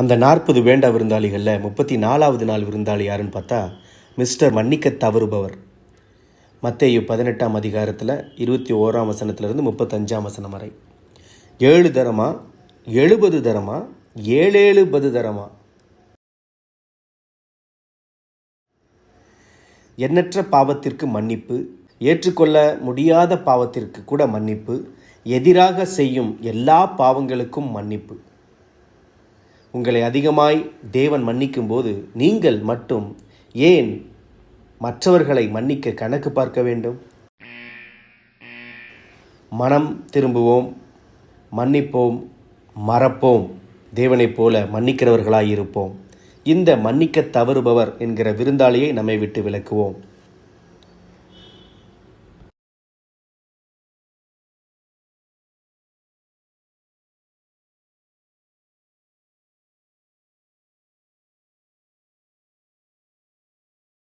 அந்த நாற்பது வேண்டா விருந்தாளிகளில் முப்பத்தி நாலாவது நாள் விருந்தாளி யாருன்னு பார்த்தா மிஸ்டர் மன்னிக்க தவறுபவர். மத்தேயு பதினெட்டாம் அதிகாரத்தில் இருபத்தி ஓராம் வசனத்திலிருந்து முப்பத்தஞ்சாம் வசனம் வரை. ஏழு தரமா? எழுபது தரமா? ஏழேழு பது தரமா? எண்ணற்ற பாவத்திற்கு மன்னிப்பு ஏற்றுக்கொள்ள முடியாத பாவத்திற்கு கூட மன்னிப்பு எதிராக செய்யும் எல்லா பாவங்களுக்கும் மன்னிப்பு. உங்களை அதிகமாய் தேவன் மன்னிக்கும்போது நீங்கள் மட்டும் ஏன் மற்றவர்களை மன்னிக்க கணக்கு பார்க்க வேண்டும்? மனம் திரும்புவோம் மன்னிப்போம் மறப்போம். தேவனைப் போல மன்னிக்கிறவர்களாய் இருப்போம் இந்த மன்னிக்க தவறுபவர் என்கிற விருந்தாளியை நம்மை விட்டு விலக்குவோம்.